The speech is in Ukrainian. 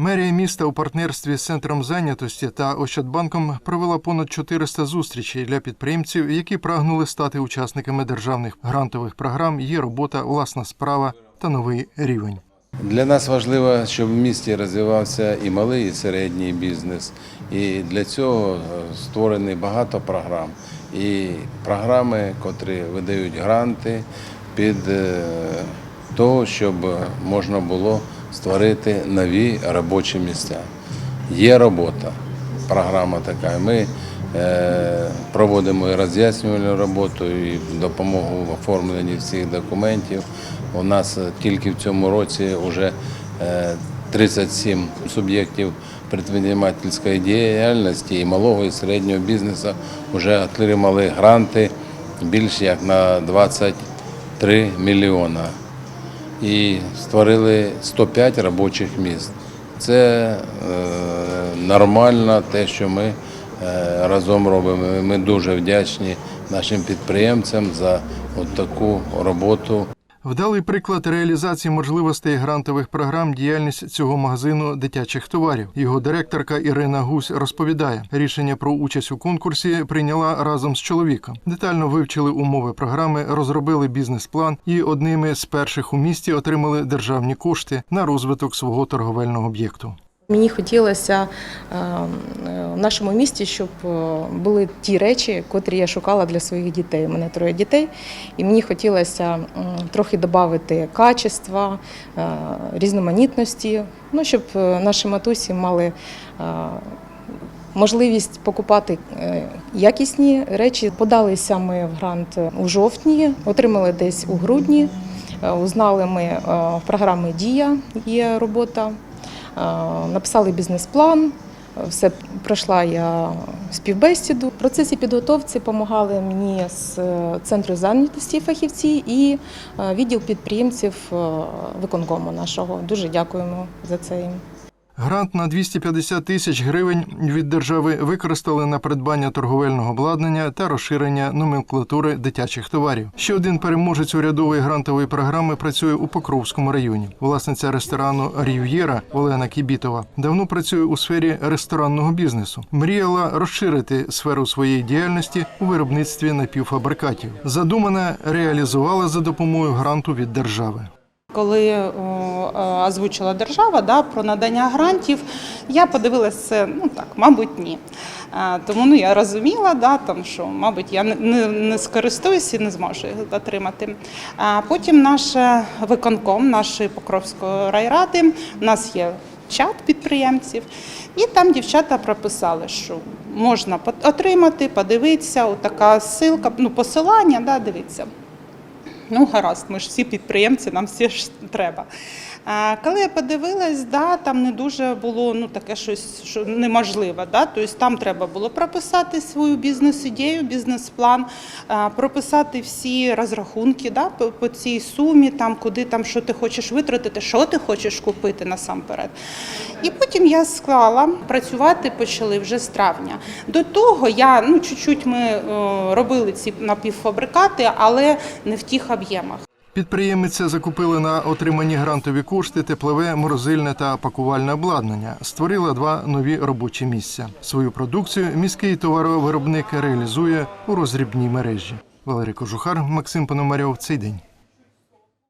Мерія міста у партнерстві з центром зайнятості та Ощадбанком провела понад 400 зустрічей для підприємців, які прагнули стати учасниками державних грантових програм. Є робота, власна справа та новий рівень. Для нас важливо, щоб в місті розвивався і малий, і середній бізнес. І для цього е, створені багато програм. І програми, котрі видають гранти під е, того, щоб можна було створити нові робочі місця. Є робота, програма така. Ми е, проводимо і роз'яснювальну роботу, і допомогу в оформленні всіх документів. У нас е, тільки в цьому році вже е, 37 суб'єктів предпринимательської діяльності і малого і середнього бізнесу вже отримали гранти більш як на 23 мільйона і створили 105 робочих місць. Це е, нормально те, що ми е, разом робимо. Ми дуже вдячні нашим підприємцям за таку роботу. Вдалий приклад реалізації можливостей грантових програм діяльність цього магазину дитячих товарів. Його директорка Ірина Гусь розповідає, рішення про участь у конкурсі прийняла разом з чоловіком. Детально вивчили умови програми, розробили бізнес-план і одними з перших у місті отримали державні кошти на розвиток свого торговельного об'єкту. Мені хотілося е, в нашому місті, щоб е, були ті речі, котрі я шукала для своїх дітей. У мене троє дітей, і мені хотілося трохи додати качества, е, різноманітності, ну, щоб наші матусі мали можливість покупати якісні речі. Подалися ми в грант у жовтні, отримали десь у грудні. Узнали ми в програмі Дія є робота. Е, Написали бізнес-план, все пройшла я співбесіду. В процесі підготовці допомагали мені з е, центру зайнятості фахівці і е, відділ підприємців виконкому нашого. Дуже дякуємо за це. Грант на 250 тисяч гривень від держави використали на придбання торговельного обладнання та розширення номенклатури дитячих товарів. Ще один переможець урядової грантової програми працює у Покровському районі. Власниця ресторану Рів'єра Олена Кібітова давно працює у сфері ресторанного бізнесу. Мріяла розширити сферу своєї діяльності у виробництві напівфабрикатів. Задумане реалізувала за допомогою гранту від держави. Коли е, озвучила держава да, про надання грантів, я подивилася ну так, мабуть, ні. Е, Тому ну, я розуміла, да, там, що, мабуть, я не, не, скористуюсь і не зможу їх отримати. А потім наш е, виконком нашої Покровської райради, у нас є чат підприємців, і там дівчата прописали, що можна отримати, подивитися, отака ссылка, ну, посилання, да, дивіться. Ну, гаразд, ми ж всі підприємці, нам всі ж треба. А, коли я подивилась, да, там не дуже було ну, таке щось що неможливе. Да? Тобто там треба було прописати свою бізнес-ідею, бізнес-план, прописати всі розрахунки да, по, по цій сумі, там, куди там, що ти хочеш витратити, що ти хочеш купити насамперед. І потім я склала, працювати почали вже з травня. До того я ну, чуть-чуть ми е, робили ці напівфабрикати, але не в тих об'ємах. Підприємиця закупила на отримані грантові кошти теплове, морозильне та пакувальне обладнання. Створила два нові робочі місця. Свою продукцію міський товаровиробник реалізує у розрібній мережі. Валерій Кожухар, Максим Пономарьов. Цей день.